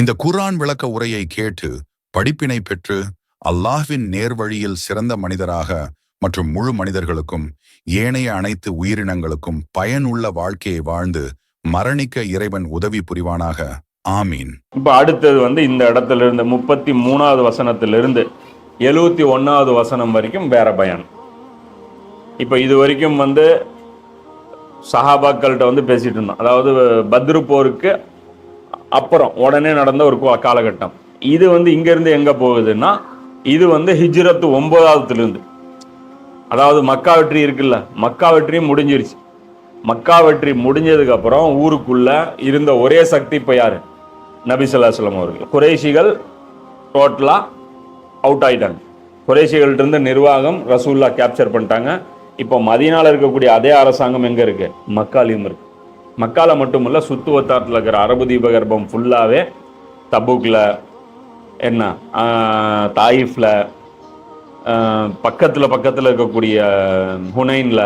இந்த குர்ஆன் விளக்க உரையை கேட்டு படிப்பினை பெற்று அல்லாஹ்வின் நேர்வழியில் சிறந்த மனிதராக மற்றும் முழு மனிதர்களுக்கும் ஏனைய அனைத்து உயிரினங்களுக்கும் பயனுள்ள வாழ்க்கையை வாழ்ந்து மரணிக்க இறைவன் உதவி புரிவானாக. ஆமீன். இப்போ அடுத்தது வந்து இந்த இடத்துல இருந்து முப்பத்தி மூணாவது வசனத்திலிருந்து எழுபத்தி ஒன்றாவது வசனம் வரைக்கும் வேற பயன். இப்போ இது வரைக்கும் வந்து சஹாபாக்கள்கிட்ட வந்து பேசிட்டு இருந்தோம். அதாவது பத்ரு போருக்கு அப்புறம் உடனே நடந்த ஒரு காலகட்டம். இது வந்து இங்கேருந்து எங்கே போகுதுன்னா இது வந்து ஹிஜ்ரத்து ஒன்பதாவதுலேருந்து. அதாவது மக்கா வெற்றி இருக்குல்ல மக்கா வெற்றியும் முடிஞ்சிருச்சு. மக்கா வெற்றி முடிஞ்சதுக்கப்புறம் ஊருக்குள்ளே இருந்த ஒரே சக்தி இப்போ யார்? நபிசல்லாஸ்லம் அவர்கள். குறைஷிகள் டோட்டலாக அவுட் ஆயிட்டாங்க. குறைஷிகள்ட்ட இருந்து நிர்வாகம் ரசூல்லா கேப்சர் பண்ணிட்டாங்க. இப்போ மதியனால் இருக்கக்கூடிய அதே அரசாங்கம் எங்கே இருக்குது மக்காலையும் இருக்குது மக்கால மட்டுமல்ல சுத்து வட்டாரத்தில் இருக்கிற அரபு தீபகற்பம் ஃபுல்லாகவே தபுக்கில் என்ன தாயிஃபில் பக்கத்தில் பக்கத்தில் இருக்கக்கூடிய ஹுனைனில்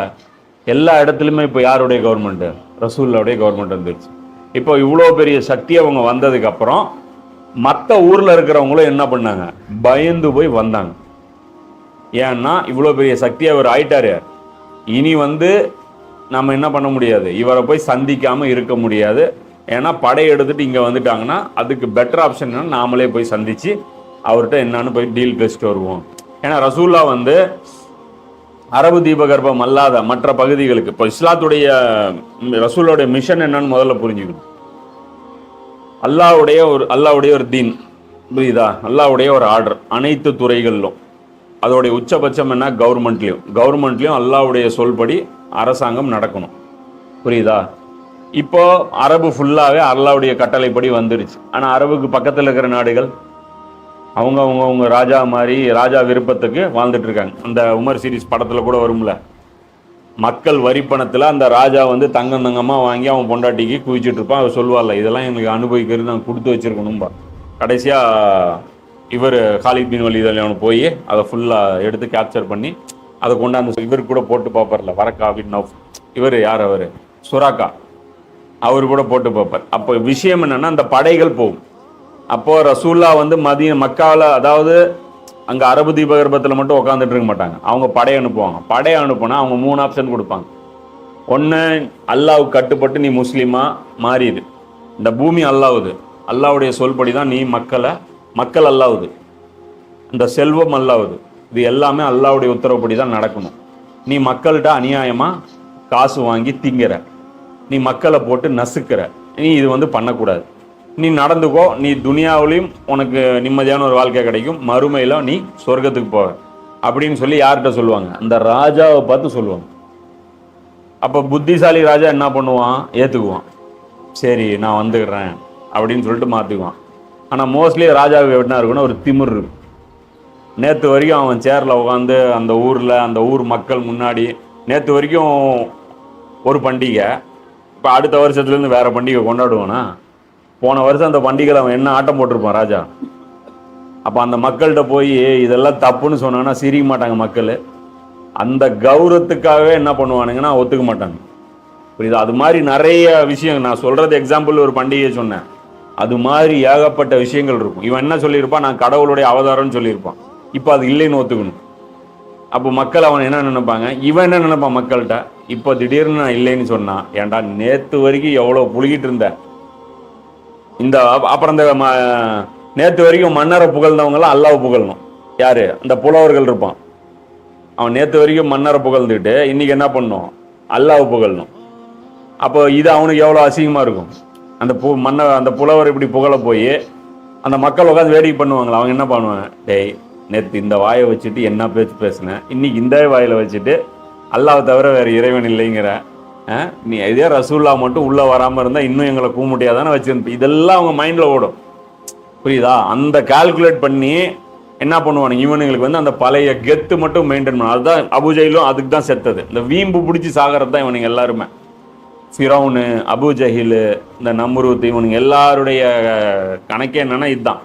எல்லா இடத்துலையுமே இப்போ யாருடைய கவர்மெண்ட்டு ரசூல்லாவுடைய கவர்மெண்ட் வந்துருச்சு. இப்போ இவ்வளோ பெரிய சக்தி அவங்க வந்ததுக்கப்புறம் மற்ற ஊரில் இருக்கிறவங்களும் என்ன பண்ணாங்க? பயந்து போய் வந்தாங்க. ஏன்னா இவ்வளோ பெரிய சக்தி அவர் ஆயிட்டாரு. இனி வந்து நம்ம என்ன பண்ண முடியாது? இவரை போய் சந்திக்காமல் இருக்க முடியாது. ஏன்னா படை எடுத்துட்டு இங்கே வந்துட்டாங்கன்னா அதுக்கு பெட்டர் ஆப்ஷன் என்னன்னா நாமளே போய் சந்தித்து அவர்கிட்ட என்னன்னு போய் டீல் பேசிட்டு வருவோம். ஏன்னா ரசூல்லா வந்து அரபு தீபகற்பம் அல்லாத மற்ற பகுதிகளுக்கு இப்போ இஸ்லாத்துடைய ரசூலோடைய மிஷன் என்னன்னு முதல்ல புரிஞ்சுக்கணும். அல்லாஹ்வுடைய ஒரு அல்லாஹ்வுடைய ஒரு தீன் புரியுதா? அல்லாவுடைய ஒரு ஆர்டர் அனைத்து துறைகளிலும். அதோடைய உச்சபட்சம் என்ன? கவர்மெண்ட்லேயும் கவர்மெண்ட்லேயும் அல்லாவுடைய சொல்படி அரசாங்கம் நடக்கணும். புரியுதா? இப்போ அரபு ஃபுல்லாகவே அல்லாவுடைய கட்டளைப்படி வந்துருச்சு. ஆனால் அரபுக்கு பக்கத்தில் இருக்கிற நாடுகள் அவங்க அவங்க அவங்க ராஜா மாதிரி ராஜா விருப்பத்துக்கு வாழ்ந்துட்டு இருக்காங்க. அந்த உமர் சீரிஸ் படத்தில் கூட வரும்ல? மக்கள் வரி பணத்தில் அந்த ராஜா வந்து தங்கம் தங்கமாக வாங்கி அவன் பொண்டாட்டிக்கு குவிச்சிட்டு இருப்பான். அவர் சொல்லுவார்ல இதெல்லாம் எங்களுக்கு அனுபவிக்கிறது நாங்கள் கொடுத்து வச்சிருக்கணும்பா. கடைசியாக இவர் காலித் பின் வலீத் அவனு போய் அதை ஃபுல்லாக எடுத்து கேப்சர் பண்ணி அதை கொண்டாந்து இவர் கூட போட்டு பார்ப்பார்ல வரக்கா பின் இவர் யார் அவர்? சுராக்கா. அவர் கூட போட்டு பார்ப்பார். அப்போ விஷயம் என்னென்னா அந்த படைகள் போகும். அப்போ ரசூல்லா வந்து மதிய மக்காவில் அதாவது அங்கே அரபு தீபகற்பத்தில் மட்டும் உட்காந்துட்டு இருக்க மாட்டாங்க. அவங்க படையை அனுப்புவாங்க. படையை அனுப்புனா அவங்க மூணு ஆப்ஷன் கொடுப்பாங்க. ஒன்று அல்லாவுக்கு கட்டுப்பட்டு நீ முஸ்லீமாக மாறிடு இந்த பூமி அல்லாவுது அல்லாவுடைய சொல்படி தான் நீ மக்களை மக்கள் அல்லாவுது இந்த செல்வம் அல்லாவுது இது எல்லாமே அல்லாவுடைய உத்தரவுப்படி தான் நடக்கணும். நீ மக்கள்கிட்ட அநியாயமாக காசு வாங்கி திங்கிற. நீ மக்களை போட்டு நசுக்கிற. நீ இது வந்து பண்ணக்கூடாது. நீ நடந்துக்கோ நீ துனியாவிலையும் உனக்கு நிம்மதியான ஒரு வாழ்க்கை கிடைக்கும். மறுமையில் நீ சொர்க்கத்துக்கு போவ. அப்படின்னு சொல்லி யார்கிட்ட சொல்லுவாங்க? அந்த ராஜாவை பார்த்து சொல்லுவாங்க. அப்போ புத்திசாலி ராஜா என்ன பண்ணுவான்? ஏற்றுக்குவான் சரி நான் வந்துக்கிறேன் அப்படின்னு சொல்லிட்டு மாற்றிக்குவான் ஆனால் மோஸ்ட்லி ராஜாவுக்கு என்ன இருக்குன்னா ஒரு திமிர் இருக்கும். நேற்று வரைக்கும் அவன் சேரில் உட்காந்து அந்த ஊரில் அந்த ஊர் மக்கள் முன்னாடி நேற்று வரைக்கும் ஒரு பண்டிகை. இப்போ அடுத்த வருஷத்துலேருந்து வேறு பண்டிகை கொண்டாடுவானா? போன வருஷம் அந்த பண்டிகையில் அவன் என்ன ஆட்டம் போட்டிருப்பான் ராஜா? அப்போ அந்த மக்கள்கிட்ட போய் இதெல்லாம் தப்புன்னு சொன்னாங்கன்னா சிரிக்க மாட்டாங்க மக்கள். அந்த கௌரவத்துக்காகவே என்ன பண்ணுவானுங்கன்னா ஒத்துக்க மாட்டாங்க. புரியுது? அது மாதிரி நிறைய விஷயம் நான் சொல்கிறது எக்ஸாம்பிள் ஒரு பண்டிகையை சொன்னேன். அது மாதிரி ஏகப்பட்ட விஷயங்கள் இருக்கும். இவன் என்ன சொல்லியிருப்பான்? நான் கடவுளுடைய அவதாரம்னு சொல்லியிருப்பான். இப்போ அது இல்லைன்னு ஒத்துக்கணும். அப்போ மக்கள் அவன் என்ன நினைப்பாங்க? இவன் என்ன நினைப்பான் மக்கள்கிட்ட? இப்போ திடீர்னு நான் இல்லைன்னு சொன்னான் ஏன்டா நேற்று வரைக்கும் எவ்வளோ புழுகிட்டு இருந்த? இந்த அப்புறம் இந்த ம- வரைக்கும் மன்னரை புகழ்ந்தவங்களாம் அல்லாஹ் புகழணும். யார்? அந்த புலவர்கள் இருப்பான். அவன் நேற்று வரைக்கும் மன்னரை புகழ்ந்துக்கிட்டு இன்றைக்கி என்ன பண்ணும்? அல்லாஹ் புகழணும். அப்போ இது அவனுக்கு எவ்வளோ அசிங்கமாக இருக்கும்? அந்த பு மன்ன அந்த புலவர் இப்படி புகழ போய் அந்த மக்கள் உட்காந்து வேடிக்கை பண்ணுவாங்களா அவங்க என்ன பண்ணுவாங்க? டேய் நேற்று இந்த வாயை வச்சுட்டு என்ன பேச்சு பேசினேன்? இன்னைக்கு இந்த வாயில் வச்சுட்டு அல்லாஹ் தவிர வேறு இறைவன் இல்லைங்கிற ஆ? நீ இதே ரசூல்லா மட்டும் உள்ளே வராமல் இருந்தால் இன்னும் எங்களை கூமுட்டியா தானே வச்சுருந்து. இதெல்லாம் அவங்க மைண்டில் ஓடும். புரியுதா? அந்த கால்குலேட் பண்ணி என்ன பண்ணுவானுங்க? இவனுங்களுக்கு வந்து அந்த பழைய கெத்து மட்டும் மெயின்டைன் பண்ணும் அதுதான் அபுஜெயிலும் அதுக்கு தான் செத்தது. இந்த வீம்பு பிடிச்சி சாகிறது தான் இவனுங்க எல்லாருமே. ஃபிரௌனு அபு ஜஹிலு இந்த நம்ருத் இவனுங்க எல்லாருடைய கணக்கே என்னென்னா இதுதான்.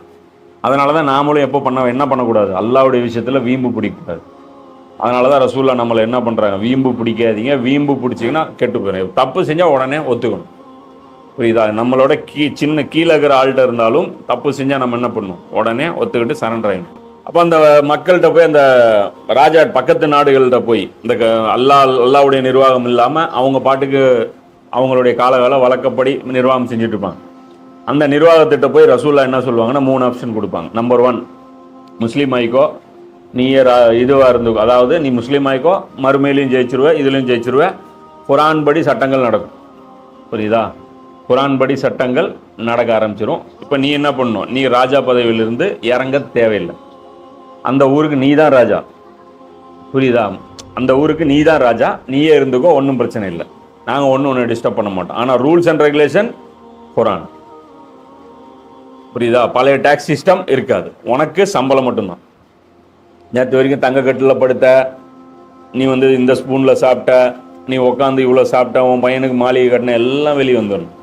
அதனால தான் நாமளும் எப்போ பண்ண என்ன பண்ணக்கூடாது? அல்லாவுடைய விஷயத்தில் வீம்பு பிடிக்கக்கூடாது அதனால தான் ரசூல்லா நம்மளை என்ன பண்ணுறாங்க வீம்பு பிடிக்காதீங்க. வீம்பு பிடிச்சிங்கன்னா கெட்டு போயிடும் தப்பு செஞ்சால் உடனே ஒத்துக்கணும். புரியுதா? நம்மளோட கீ சின்ன கீழே இருக்கிற ஆள்கிட்ட இருந்தாலும் தப்பு செஞ்சால் நம்ம என்ன பண்ணணும்? உடனே ஒத்துக்கிட்டு சரண்டர் ஆகிடும் அப்போ அந்த மக்கள்கிட்ட போய் அந்த ராஜா பக்கத்து நாடுகள்கிட்ட போய் இந்த க- அல்லாஹ் அல்லாவுடைய நிர்வாகம் இல்லாமல் அவங்க பாட்டுக்கு அவங்களுடைய காலகால வழக்கப்படி நிர்வாகம் செஞ்சுட்டு இருப்பாங்க. அந்த நிர்வாகத்திட்ட போய் ரசூல்லா என்ன சொல்லுவாங்கன்னா மூணு ஆப்ஷன் கொடுப்பாங்க. நம்பர் ஒன் முஸ்லீம் ஆயிக்கோ நீ இதுவாக இதுவா இருந்துக்கோ அதாவது நீ முஸ்லீம் ஆயிக்கோ மறுமையிலையும் ஜெயிச்சிருவ இதுலையும் ஜெயிச்சிருவ. குரான் படி சட்டங்கள் நடக்கும். புரியுதா? குரான் படி சட்டங்கள் நடக்க ஆரம்பிச்சிரும். இப்போ நீ என்ன பண்ணணும்? நீ ராஜா பதவியிலிருந்து இறங்க தேவையில்லை. அந்த ஊருக்கு நீ தான் ராஜா. புரியுதா? அந்த ஊருக்கு நீ தான் ராஜா. நீயே இருந்துக்கோ ஒன்றும் பிரச்சனை இல்லை. நாங்கள் ஒன்றும் ஒன்று டிஸ்டர்ப் பண்ண மாட்டோம். ஆனால் ரூல்ஸ் அண்ட் ரெகுலேஷன் குரான். புரியுதா? பழைய டேக்ஸ் சிஸ்டம் இருக்காது. உனக்கு சம்பளம் மட்டும்தான். நேற்று வரைக்கும் தங்க கட்டில் படுத்த நீ வந்து இந்த ஸ்பூனில் சாப்பிட்ட நீ உட்காந்து இவ்வளோ சாப்பிட்ட உன் பையனுக்கு மாளிகை கட்டின எல்லாம் வெளியே வந்துடணும்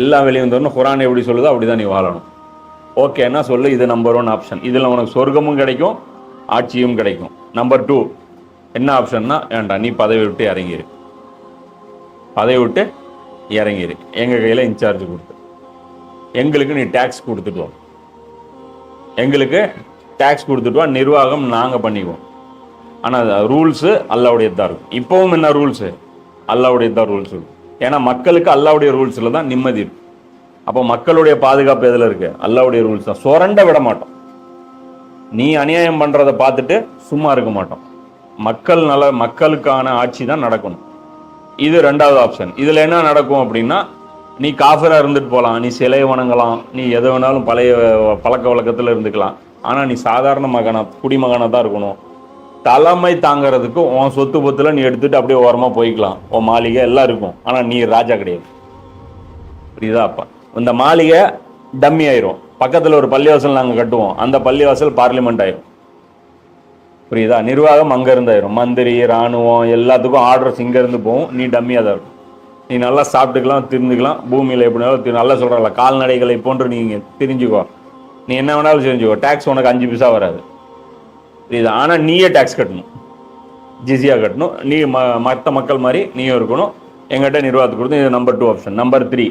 எல்லாம் வெளியே வந்துடணும் குரான் எப்படி சொல்லுதோ அப்படி தான் நீ வாழணும். ஓகேன்னா சொல்லு? இது நம்பர் ஒன் ஆப்ஷன் இதில் உனக்கு சொர்க்கமும் கிடைக்கும் ஆட்சியும் கிடைக்கும். நம்பர் டூ என்ன ஆப்ஷன்னா வேண்டாம் நீ பதவி விட்டு இறங்கிரு. பதவி விட்டு இறங்கிரு. எங்கள் கையில் இன்சார்ஜ் கொடுத்து. எங்களுக்கு நீ டேக்ஸ் கொடுத்துட்டு வா எங்களுக்கு டேக்ஸ் கொடுத்துட்டு வா நிர்வாகம் நாங்கள் பண்ணிக்குவோம். ஆனால் ரூல்ஸு அல்லாவுடையது தான் இருக்கும். இப்போவும் என்ன ரூல்ஸு அல்லாவுடைய தான் ரூல்ஸ் ஏன்னா மக்களுக்கு அல்லாவுடைய ரூல்ஸில் தான் நிம்மதி இருக்கும் அப்போ மக்களுடைய பாதுகாப்பு எதில் இருக்கு? அல்லாவுடைய ரூல்ஸ் தான். சுரண்ட விட மாட்டோம். நீ அநியாயம் பண்ணுறதை பார்த்துட்டு சும்மா இருக்க மாட்டோம். மக்கள் நல மக்களுக்கான ஆட்சி தான் நடக்கணும். இது ரெண்டாவது ஆப்ஷன் இதில் என்ன நடக்கும் அப்படின்னா நீ காஃபராக இருந்துட்டு போகலாம் நீ சிலை வணங்கலாம் நீ எதை வேணாலும் பழைய பழக்க வழக்கத்தில் இருந்துக்கலாம். ஆனால் நீ சாதாரண மகனாக குடிமகனாக தான் இருக்கணும். தலைமை தாங்கிறதுக்கு உன் சொத்து பொத்தில் நீ எடுத்துகிட்டு அப்படியே ஓரமாக போய்க்கலாம். உன் மாளிகை எல்லாம் இருக்கும். ஆனால் நீ ராஜா கிடையாது. புரியுதா அப்பா? இந்த மாளிகை டம்மி ஆயிரும். பக்கத்தில் ஒரு பள்ளிவாசல் நாங்கள் கட்டுவோம். அந்த பள்ளிவாசல் பார்லிமெண்ட் ஆயிரும். புரியுதா? நிர்வாகம் அங்க இருந்தாயிரும் மந்திரி ராணுவம் எல்லாத்துக்கும் ஆர்டர்ஸ் இங்கேருந்து போகும். நீ டம்மியாக தான் இருக்கும். நீ நல்லா சாப்பிட்டுக்கலாம் தெரிஞ்சுக்கலாம் பூமியில் எப்படினாலும் நல்லா சொல்கிறல கால்நடைகளை போன்று நீங்கள் தெரிஞ்சுக்கோ. நீ என்ன வேணாலும் தெரிஞ்சுக்கோ டேக்ஸ் உனக்கு அஞ்சு பைசா வராது. புரியுதா? ஆனால் நீயே டேக்ஸ் கட்டணும். ஜிசியாக கட்டணும். நீ ம மற்ற மக்கள் மாதிரி நீயும் இருக்கணும். எங்கிட்ட நிர்வாகத்துக்கு கொடுத்து இது number two option number three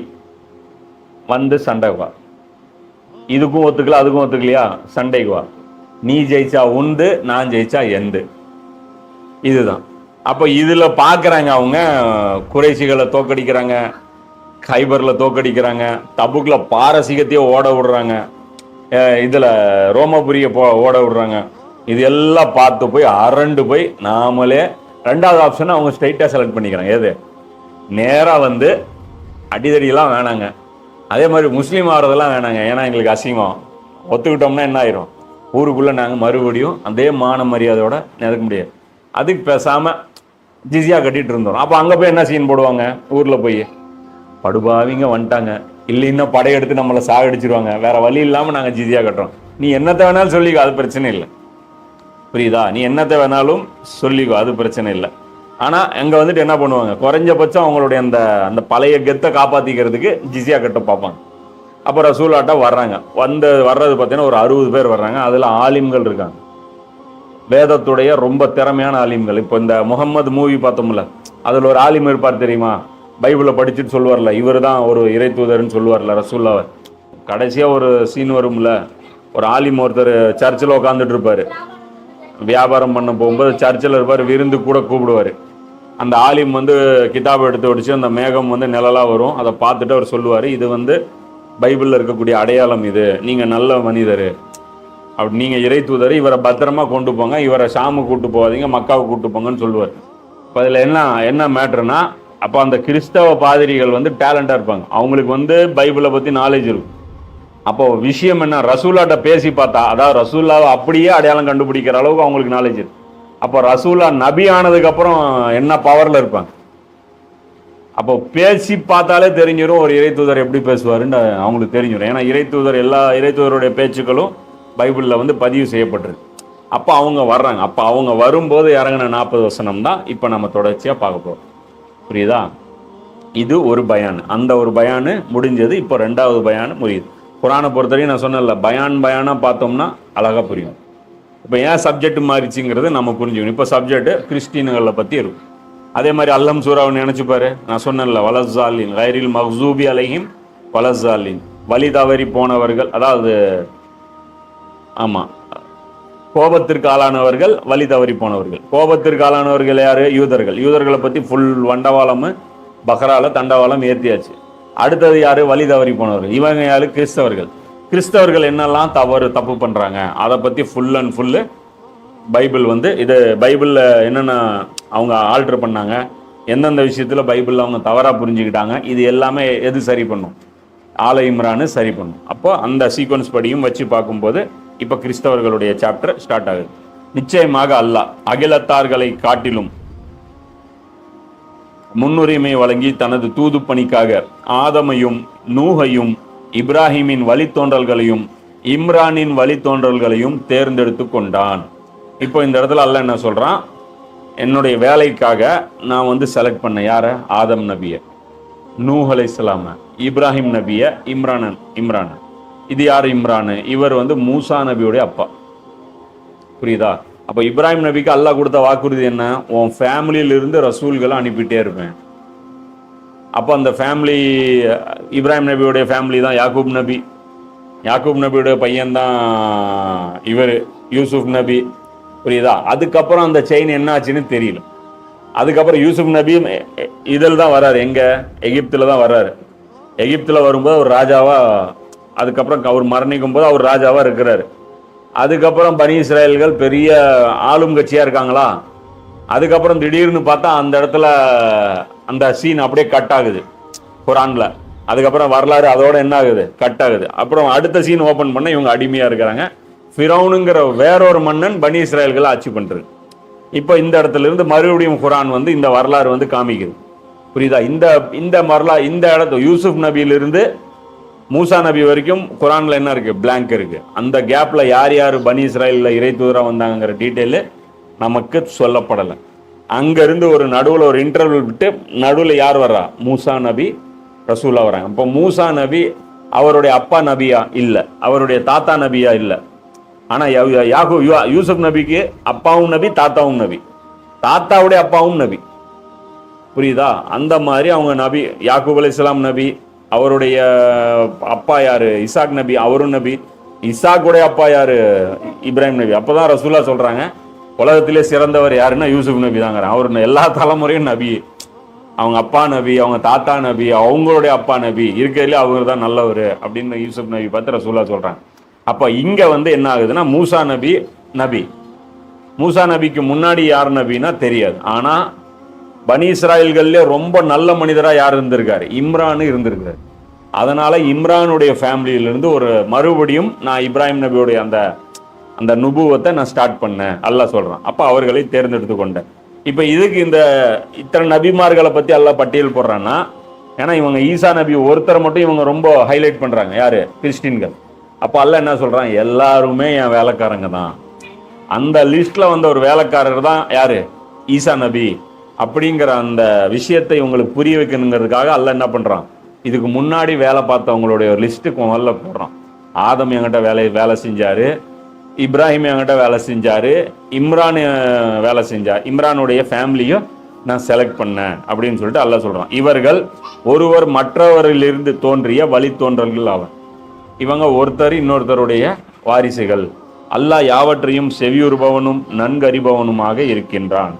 வந்து சண்டைக்கு வா. இதுக்கும் ஒத்துக்கல அதுக்கும் ஒத்துக்கலையா? சண்டைக்கு வா. நீ ஜெயிச்சா உண்டு நான் ஜெயிச்சா எந்து இதுதான். அப்போ இதில் பார்க்குறாங்க அவங்க. குறைசிகளை தோக்கடிக்கிறாங்க. கைபரில் தோக்கடிக்கிறாங்க. தபுக்கில் பாரசீகத்தையே ஓட விடுறாங்க. இதில் ரோமபுரியை போ ஓட விடுறாங்க. இது எல்லாம் பார்த்து போய் அரண்டு போய் நாமளே ரெண்டாவது ஆப்ஷனை அவங்க ஸ்ட்ரைட்டாக செலக்ட் பண்ணிக்கிறாங்க. எது? நேராக வந்து அடிதடியெல்லாம் வேணாங்க. அதே மாதிரி முஸ்லீம் ஆகிறதெல்லாம் வேணாங்க. ஏன்னா எங்களுக்கு அசிங்கம். ஒத்துக்கிட்டோம்னா என்ன ஆயிரும்? ஊருக்குள்ளே நாங்கள் மறுபடியும் அதே மான மரியாதையோட நடக்க முடியாது. அதுக்கு பேசாமல் ஜிஸியா கட்டிட்டு இருந்தோம். அப்போ அங்கே போய் என்ன சீன் போடுவாங்க? ஊரில் போய். படுபாவிங்க வந்துட்டாங்க. இல்லைன்னா படையெடுத்து நம்மளை சாகடிச்சிருவாங்க. வேற வழி இல்லாமல் நாங்கள் ஜிஸியா கட்டுறோம். நீ என்னத்தை வேணாலும் சொல்லிக்கோ அது பிரச்சனை இல்லை. புரியுதா? நீ என்னத்தை வேணாலும் சொல்லிக்கோ அது பிரச்சனை இல்லை. ஆனால் அங்கே வந்துட்டு என்ன பண்ணுவாங்க? குறைஞ்சபட்சம் அவங்களுடைய அந்த அந்த பழைய கெத்தை காப்பாற்றிக்கிறதுக்கு ஜிஸியா கட்ட பார்ப்பாங்க. அப்போ ரசூலாட்டா வர்றாங்க. வந்து வர்றது பார்த்தீங்கன்னா ஒரு அறுபது பேர் வர்றாங்க. அதில் ஆலிம்கள் இருக்காங்க. வேதத்துடைய ரொம்ப திறமையான ஆலிம்கள். இப்போ இந்த முகம்மது மூவி பார்த்தோம்ல அதில் ஒரு ஆலிம் இருப்பார் தெரியுமா? பைபிளை படிச்சுட்டு சொல்லுவார்ல இவர் தான் ஒரு இறை தூதர்னு சொல்லுவார்ல ரசூல்லாவை. கடைசியாக ஒரு சீன் வரும்ல ஒரு ஆலிம் ஒருத்தர் சர்ச்சில் உட்காந்துட்டு இருப்பார். வியாபாரம் பண்ண போகும்போது சர்ச்சில் இருப்பார் விருந்து கூட கூப்பிடுவார். அந்த ஆலிம் வந்து கிதாபை எடுத்து வடிச்சு அந்த மேகம் வந்து நிழலாக வரும். அதை பார்த்துட்டு அவர் சொல்லுவார் இது வந்து பைபிளில் இருக்கக்கூடிய அடையாளம் இது. நீங்கள் நல்ல மனிதர். அப்படி நீங்கள் இறை தூதர் இவரை பத்திரமா கொண்டு போங்க இவரை ஷாமு கூட்டு போகாதீங்க மக்காவை கூட்டு போங்கன்னு சொல்லுவார். இப்போ அதில் என்ன என்ன மேட்ருனா அப்போ அந்த கிறிஸ்தவ பாதிரிகள் வந்து டேலண்டாக இருப்பாங்க. அவங்களுக்கு வந்து பைபிளை பற்றி நாலேஜ் இருக்கும். அப்போ விஷயம் என்ன ரசூலாட்ட பேசி பார்த்தா அதாவது ரசூல்லாவை அப்படியே அடையாளம் கண்டுபிடிக்கிற அளவுக்கு அவங்களுக்கு நாலேஜ் இருக்கு. அப்போ ரசூலா நபி ஆனதுக்கப்புறம் என்ன பவரில் இருப்பாங்க? அப்போ பேசி பார்த்தாலே தெரிஞ்சிடும் ஒரு இறை தூதர் எப்படி பேசுவாருன்னு அவங்களுக்கு தெரிஞ்சிடும் ஏன்னா இறை தூதர் எல்லா இறை தூதருடைய பேச்சுக்களும் பைபிளில் வந்து பதிவு செய்யப்பட்டிருக்கு. அப்போ அவங்க வர்றாங்க. அப்போ அவங்க வரும்போது இறங்கின நாற்பது வசனம் தான் இப்போ நம்ம தொடர்ச்சியாக பார்க்க போகிறோம் புரியுதா? இது ஒரு பயான். அந்த ஒரு பயானு முடிஞ்சது. இப்போ ரெண்டாவது பயானு முடியுது. குரானை பொறுத்தவரையும் நான் சொன்னேன்ல பயான் பயானாக பார்த்தோம்னா அழகாக புரியும். இப்போ ஏன் சப்ஜெக்ட் மாறிச்சுங்கிறது நம்ம புரிஞ்சுக்கணும். இப்போ சப்ஜெக்ட் கிறிஸ்டின்களை பற்றி இருக்கும். அதே மாதிரி அல்லம் சூறாவை நினச்சிப்பாரு நான் சொன்னேன்ல வலசாலின் கைரில் மஹூபி அலைஹிம் வலசாலின். வழி தவறி போனவர்கள் அதாவது ஆமாம் கோபத்திற்கு ஆளானவர்கள் வழி தவறி போனவர்கள். கோபத்திற்கு ஆளானவர்கள் யாரு? யூதர்கள். யூதர்களை பற்றி ஃபுல் வண்டவாளம் பக்ரால தண்டவாளம் ஏற்றியாச்சு அடுத்தது யார்? வழி தவறி போனவர்கள். இவங்க யார்? கிறிஸ்தவர்கள். கிறிஸ்தவர்கள் என்னெல்லாம் தவறு தப்பு பண்ணுறாங்க அதை பற்றி ஃபுல் அண்ட் ஃபுல்லு பைபிள் வந்து இது பைபிளில் என்னென்ன அவங்க ஆல்டர் பண்ணாங்க எந்தெந்த விஷயத்தில் பைபிளில் அவங்க தவறாக புரிஞ்சுக்கிட்டாங்க இது எல்லாமே எது சரி பண்ணும்? ஆல இம்ரானு சரி பண்ணும். அப்போ அந்த சீக்வன்ஸ் படியும் வச்சு பார்க்கும்போது இப்போ கிறிஸ்தவர்களுடைய சாப்டர் ஸ்டார்ட் ஆகுது. நிச்சயமாக அல்லாஹ் அகிலத்தார்களை காட்டிலும் முன்னுரிமை வழங்கி தனது தூது பணிக்காக ஆதமையும் நூகையும் இப்ராஹிமின் வழித்தோன்றல்களையும் இம்ரானின் வழித்தோன்றல்களையும் தேர்ந்தெடுத்து கொண்டான். இப்போ இந்த இடத்துல அல்ல என்ன சொல்றான்? என்னுடைய வேலைக்காக நான் வந்து செலக்ட் பண்ண யார? ஆதம் நபியை. நூஹ் அலைஹிஸ்ஸலாம இப்ராஹிம் நபிய இம்ரானன் இம்ரானன் இது யார் இம்ரான்? இவர் வந்து மூசா நபியுடைய அப்பா. புரியுதா? அப்போ இப்ராஹிம் நபிக்கு அல்லாஹ் கொடுத்த வாக்குறுதி என்ன? உன் ஃபேமிலியிலிருந்து ரசூல்களை அனுப்பிட்டே இருப்பேன். அப்போ அந்த ஃபேமிலி இப்ராஹிம் நபியுடைய ஃபேமிலி தான் யாக்கூப் நபி. யாக்கூப் நபியுடைய பையன்தான் இவர் யூசுப் நபி. புரியுதா? அதுக்கப்புறம் அந்த செயின் என்ன ஆச்சுன்னு தெரியல. அதுக்கப்புறம் யூசுப் நபி இதில் தான் வர்றாரு. எங்கே? எகிப்தில் தான் வர்றாரு. எகிப்தில் வரும்போது ஒரு ராஜாவாக அதுக்கப்புறம் அவர் மரணிக்கும் போது அவர் ராஜாவாக இருக்கிறார். அதுக்கப்புறம் பனி இஸ்ராயல்கள் பெரிய ஆளும் கட்சியாக இருக்காங்களா? அதுக்கப்புறம் திடீர்னு பார்த்தா அந்த இடத்துல அந்த சீன் அப்படியே கட் ஆகுது குரானில். அதுக்கப்புறம் வரலாறு அதோட என்ன ஆகுது? கட் ஆகுது. அப்புறம் அடுத்த சீன் ஓப்பன் பண்ண இவங்க அடிமையாக இருக்கிறாங்க. ஃபிரௌனுங்கிற வேறொரு மன்னன் பனி இஸ்ராயல்களை ஆட்சி பண்ணுறது இப்போ இந்த இடத்துல இருந்து மறுபடியும் குரான் வந்து இந்த வரலாறு வந்து காமிக்குது. புரியுதா? இந்த இந்த வரலா இந்த இடத்து யூசுப் நபியிலிருந்து மூசா நபி வரைக்கும் குரான்ல என்ன இருக்குது பிளாங்க் இருக்குது அந்த கேப்பில் யார் யார் பனி இஸ்ராயலில் இறை தூதராக வந்தாங்கிற டீட்டெயிலு நமக்கு சொல்லப்படலை. அங்கேருந்து ஒரு நடுவில் ஒரு இன்டர்வல் விட்டு நடுவில் யார் வர்றா? மூசா நபி ரசூலா வராங்க இப்போ மூசா நபி அவருடைய அப்பா நபியா? இல்லை. அவருடைய தாத்தா நபியா? இல்லை. ஆனால் யா- யாகு யூ- யூசுப் நபிக்கு அப்பாவும் நபி தாத்தாவும் நபி. தாத்தாவுடைய அப்பாவும் நபி. புரியுதா? அந்த மாதிரி அவங்க நபி யாக்கூப் இஸ்லாம் நபி அவருடைய அப்பா யார்? இசாக் நபி அவரும் நபி. இசாக்குடைய அப்பா யார்? இப்ராஹிம் நபி. அப்பதான் ரசூலா சொல்கிறாங்க உலகத்திலே சிறந்தவர் யாருன்னா யூசுப் நபி தாங்க அவர் எல்லா தலைமுறையும் நபி. அவங்க அப்பா நபி அவங்க தாத்தா நபி அவங்களுடைய அப்பா நபி. இருக்கிறதுலே அவர் தான் நல்லவர் அப்படின்னு யூசுப் நபி பார்த்து ரசூலா சொல்கிறாங்க அப்போ இங்கே வந்து என்ன ஆகுதுன்னா மூசா நபி நபி. மூசா நபிக்கு முன்னாடி யார் நபின்னா தெரியாது. ஆனால் பனி இஸ்ராயல்கள்ல ரொம்ப நல்ல மனிதராக யார் இருந்திருக்காரு? இம்ரான் இருந்திருக்காரு. அதனால் இம்ரானுடைய ஃபேமிலியிலேருந்து ஒரு மறுபடியும் நான் இப்ராஹிம் நபியுடைய அந்த அந்த நுபுவத்தை நான் ஸ்டார்ட் பண்ணேன். அல்லா சொல்கிறான் அப்போ அவர்களை தேர்ந்தெடுத்து கொண்டேன். இப்போ இதுக்கு இந்த இத்தனை நபிமார்களை பற்றி எல்லாம் பட்டியல் போடுறான்னா ஏன்னா இவங்க ஈசா நபி ஒருத்தரை மட்டும் இவங்க ரொம்ப ஹைலைட் பண்ணுறாங்க யார்? கிறிஸ்டின்கள். அப்போ அல்ல என்ன சொல்கிறான் எல்லாருமே என் வேலைக்காரங்க தான். அந்த லிஸ்ட்டில் வந்த ஒரு வேலைக்காரர் தான் யார்? ஈசா நபி. அப்படிங்கிற அந்த விஷயத்தை உங்களுக்கு புரிய வைக்கணுங்கிறதுக்காக அல்ல என்ன பண்ணுறான் இதுக்கு முன்னாடி வேலை பார்த்தவங்களுடைய ஒரு லிஸ்ட்டுக்கு முதல்ல போடுறான். ஆதம் என்கிட்ட வேலை வேலை செஞ்சார். இப்ராஹிம் என்கிட்ட வேலை செஞ்சார். இம்ரான் வேலை செஞ்சார் இம்ரானுடைய ஃபேமிலியும் நான் செலக்ட் பண்ணேன் அப்படின்னு சொல்லிட்டு அல்ல சொல்கிறான் இவர்கள் ஒருவர் மற்றவரிலிருந்து தோன்றிய வழித்தோன்றல்கள் ஆவர். இவங்க ஒருத்தர் இன்னொருத்தருடைய வாரிசுகள். அல்லாஹ் யாவற்றையும் செவியுறுபவனும் நன்கறிபவனுமாக இருக்கின்றான்.